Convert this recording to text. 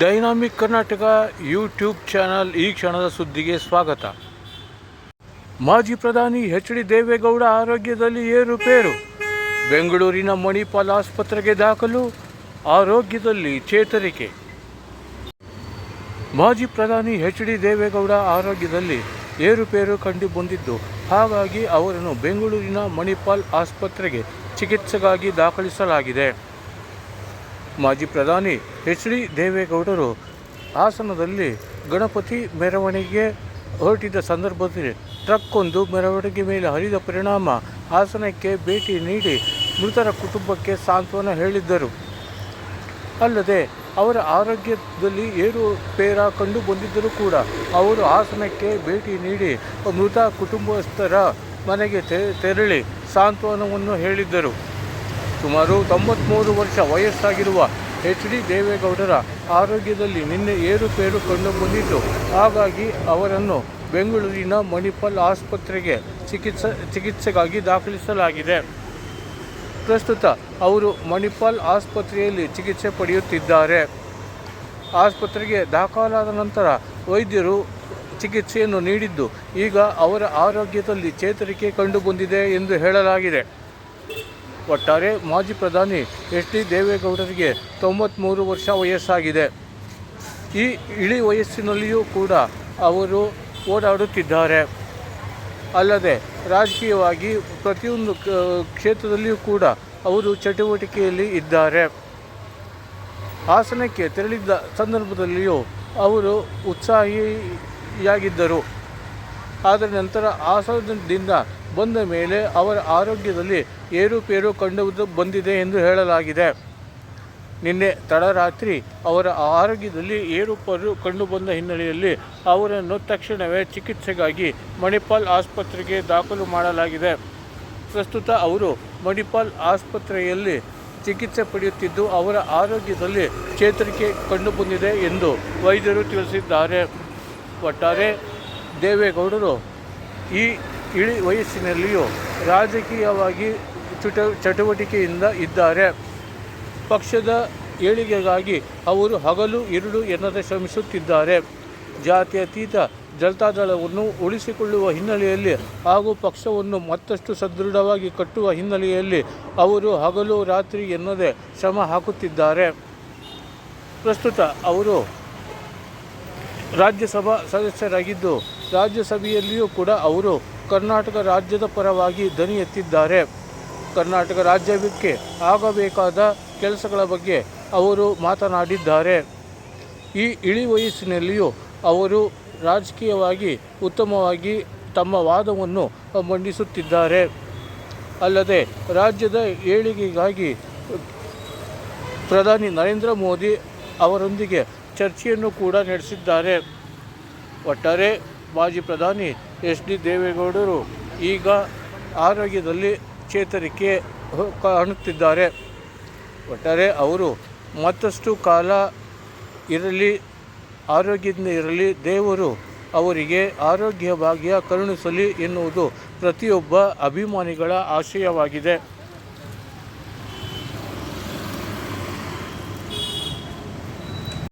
Dynamic Karnataka YouTube channel ಈ ಕ್ಷಣದ ಸುದ್ದಿಗೆ ಸ್ವಾಗತ. ಮಾಜಿ ಪ್ರಧಾನಿ ಎಚ್ ಡಿ ದೇವೇಗೌಡ ಆರೋಗ್ಯದಲ್ಲಿ ಏರುಪೇರು ಬೆಂಗಳೂರಿನ ಮಣಿಪಾಲ್ ಆಸ್ಪತ್ರೆಗೆ ದಾಖಲು, ಆರೋಗ್ಯದಲ್ಲಿ ಚೇತರಿಕೆ. ಮಾಜಿ ಪ್ರಧಾನಿ ಎಚ್ ಡಿ ದೇವೇಗೌಡ ಆರೋಗ್ಯದಲ್ಲಿ ಏರುಪೇರು ಕಂಡು ಬಂದಿದ್ದು ಹಾಗಾಗಿ ಅವರನ್ನು ಬೆಂಗಳೂರಿನ ಮಣಿಪಾಲ್ ಆಸ್ಪತ್ರೆಗೆ ಚಿಕಿತ್ಸೆಗಾಗಿ ದಾಖಲಿಸಲಾಗಿದೆ. ಮಾಜಿ ಪ್ರಧಾನಿ ಎಚ್ ಡಿ ದೇವೇಗೌಡರು ಹಾಸನದಲ್ಲಿ ಗಣಪತಿ ಮೆರವಣಿಗೆ ಹೊರಟಿದ್ದ ಸಂದರ್ಭದಲ್ಲಿ ಟ್ರಕ್ಕೊಂದು ಮೆರವಣಿಗೆ ಮೇಲೆ ಹರಿದ ಪರಿಣಾಮ ಹಾಸನಕ್ಕೆ ಭೇಟಿ ನೀಡಿ ಮೃತರ ಕುಟುಂಬಕ್ಕೆ ಸಾಂತ್ವನ ಹೇಳಿದ್ದರು. ಅಲ್ಲದೆ ಅವರ ಆರೋಗ್ಯದಲ್ಲಿ ಏರುಪೇರ ಕಂಡು ಬಂದಿದ್ದರೂ ಕೂಡ ಅವರು ಹಾಸನಕ್ಕೆ ಭೇಟಿ ನೀಡಿ ಮೃತ ಕುಟುಂಬಸ್ಥರ ಮನೆಗೆ ತೆರಳಿ ಸಾಂತ್ವನವನ್ನು ಹೇಳಿದ್ದರು. ಸುಮಾರು ತೊಂಬತ್ತ್ಮೂರು ವರ್ಷ ವಯಸ್ಸಾಗಿರುವ ಎಚ್ ಡಿ ದೇವೇಗೌಡರ ಆರೋಗ್ಯದಲ್ಲಿ ನಿನ್ನೆ ಏರುಪೇರು ಕಂಡು ಬಂದಿದ್ದು ಹಾಗಾಗಿ ಅವರನ್ನು ಬೆಂಗಳೂರಿನ ಮಣಿಪಾಲ್ ಆಸ್ಪತ್ರೆಗೆ ಚಿಕಿತ್ಸೆ, ಚಿಕಿತ್ಸೆಗಾಗಿ ದಾಖಲಿಸಲಾಗಿದೆ. ಪ್ರಸ್ತುತ ಅವರು ಮಣಿಪಾಲ್ ಆಸ್ಪತ್ರೆಯಲ್ಲಿ ಚಿಕಿತ್ಸೆ ಪಡೆಯುತ್ತಿದ್ದಾರೆ. ಆಸ್ಪತ್ರೆಗೆ ದಾಖಲಾದ ನಂತರ ವೈದ್ಯರು ಚಿಕಿತ್ಸೆಯನ್ನು ನೀಡಿದ್ದು, ಈಗ ಅವರ ಆರೋಗ್ಯದಲ್ಲಿ ಚೇತರಿಕೆ ಕಂಡುಬಂದಿದೆ ಎಂದು ಹೇಳಲಾಗಿದೆ. ಒಟ್ಟಾರೆ ಮಾಜಿ ಪ್ರಧಾನಿ ಎಚ್ ಡಿ ದೇವೇಗೌಡರಿಗೆ ತೊಂಬತ್ತ್ಮೂರು ವರ್ಷ ವಯಸ್ಸಾಗಿದೆ. ಈ ಇಳಿ ವಯಸ್ಸಿನಲ್ಲಿಯೂ ಕೂಡ ಅವರು ಓಡಾಡುತ್ತಿದ್ದಾರೆ. ಅಲ್ಲದೆ ರಾಜಕೀಯವಾಗಿ ಪ್ರತಿಯೊಂದು ಕ್ಷೇತ್ರದಲ್ಲಿಯೂ ಕೂಡ ಅವರು ಚಟುವಟಿಕೆಯಲ್ಲಿ ಇದ್ದಾರೆ. ಹಾಸನಕ್ಕೆ ತೆರಳಿದ್ದ ಸಂದರ್ಭದಲ್ಲಿಯೂ ಅವರು ಉತ್ಸಾಹಿಯಾಗಿದ್ದರು. ಆದರೆ ನಂತರ ಹಾಸನದಿಂದ ಬಂದ ಮೇಲೆ ಅವರ ಆರೋಗ್ಯದಲ್ಲಿ ಏರುಪೇರು ಕಂಡು ಬಂದಿದೆ ಎಂದು ಹೇಳಲಾಗಿದೆ. ನಿನ್ನೆ ತಡರಾತ್ರಿ ಅವರ ಆರೋಗ್ಯದಲ್ಲಿ ಏರುಪೇರು ಕಂಡುಬಂದ ಹಿನ್ನೆಲೆಯಲ್ಲಿ ಅವರನ್ನು ತಕ್ಷಣವೇ ಚಿಕಿತ್ಸೆಗಾಗಿ ಮಣಿಪಾಲ್ ಆಸ್ಪತ್ರೆಗೆ ದಾಖಲು ಮಾಡಲಾಗಿದೆ. ಪ್ರಸ್ತುತ ಅವರು ಮಣಿಪಾಲ್ ಆಸ್ಪತ್ರೆಯಲ್ಲಿ ಚಿಕಿತ್ಸೆ ಪಡೆಯುತ್ತಿದ್ದು, ಅವರ ಆರೋಗ್ಯದಲ್ಲಿ ಚೇತರಿಕೆ ಕಂಡುಬಂದಿದೆ ಎಂದು ವೈದ್ಯರು ತಿಳಿಸಿದ್ದಾರೆ. ಒಟ್ಟಾರೆ ದೇವೇಗೌಡರು ಈ ಇಳಿ ವಯಸ್ಸಿನಲ್ಲಿಯೂ ರಾಜಕೀಯವಾಗಿ ಚುಟ ಚಟುವಟಿಕೆಯಿಂದ ಇದ್ದಾರೆ. ಪಕ್ಷದ ಏಳಿಗೆಗಾಗಿ ಅವರು ಹಗಲು ಇರುಳು ಎನ್ನದೆ ಶ್ರಮಿಸುತ್ತಿದ್ದಾರೆ. ಜಾತ್ಯತೀತ ಜನತಾದಳವನ್ನು ಉಳಿಸಿಕೊಳ್ಳುವ ಹಿನ್ನೆಲೆಯಲ್ಲಿ ಹಾಗೂ ಪಕ್ಷವನ್ನು ಮತ್ತಷ್ಟು ಸದೃಢವಾಗಿ ಕಟ್ಟುವ ಹಿನ್ನೆಲೆಯಲ್ಲಿ ಅವರು ಹಗಲು ರಾತ್ರಿ ಎನ್ನದೆ ಶ್ರಮ ಹಾಕುತ್ತಿದ್ದಾರೆ. ಪ್ರಸ್ತುತ ಅವರು ರಾಜ್ಯಸಭಾ ಸದಸ್ಯರಾಗಿದ್ದು, ರಾಜ್ಯಸಭೆಯಲ್ಲಿಯೂ ಕೂಡ ಅವರು ಕರ್ನಾಟಕ ರಾಜ್ಯದ ಪರವಾಗಿ ಧ್ವನಿ ಎತ್ತಿದ್ದಾರೆ. ಕರ್ನಾಟಕ ರಾಜ್ಯಕ್ಕೆ ಆಗಬೇಕಾದ ಕೆಲಸಗಳ ಬಗ್ಗೆ ಅವರು ಮಾತನಾಡಿದ್ದಾರೆ. ಈ ಇಳಿ ವಯಸ್ಸಿನಲ್ಲಿಯೂ ಅವರು ರಾಜಕೀಯವಾಗಿ ಉತ್ತಮವಾಗಿ ತಮ್ಮ ವಾದವನ್ನು ಮಂಡಿಸುತ್ತಿದ್ದಾರೆ. ಅಲ್ಲದೆ ರಾಜ್ಯದ ಏಳಿಗೆಗಾಗಿ ಪ್ರಧಾನಿ ನರೇಂದ್ರ ಮೋದಿ ಅವರೊಂದಿಗೆ ಚರ್ಚೆಯನ್ನು ಕೂಡ ನಡೆಸಿದ್ದಾರೆ. ಒಟ್ಟಾರೆ ಮಾಜಿ ಪ್ರಧಾನಿ ಎಚ್ ಡಿ ದೇವೇಗೌಡರು ಈಗ ಆರೋಗ್ಯದಲ್ಲಿ ಚೇತರಿಕೆ ಕಾಣುತ್ತಿದ್ದಾರೆ. ಒಟ್ಟಾರೆ ಅವರು ಮತ್ತಷ್ಟು ಕಾಲ ಇರಲಿ, ಆರೋಗ್ಯದಿಂದ ಇರಲಿ, ದೇವರು ಅವರಿಗೆ ಆರೋಗ್ಯ ಭಾಗ್ಯ ಕರುಣಿಸಲಿ ಎನ್ನುವುದು ಪ್ರತಿಯೊಬ್ಬ ಅಭಿಮಾನಿಗಳ ಆಶಯವಾಗಿದೆ.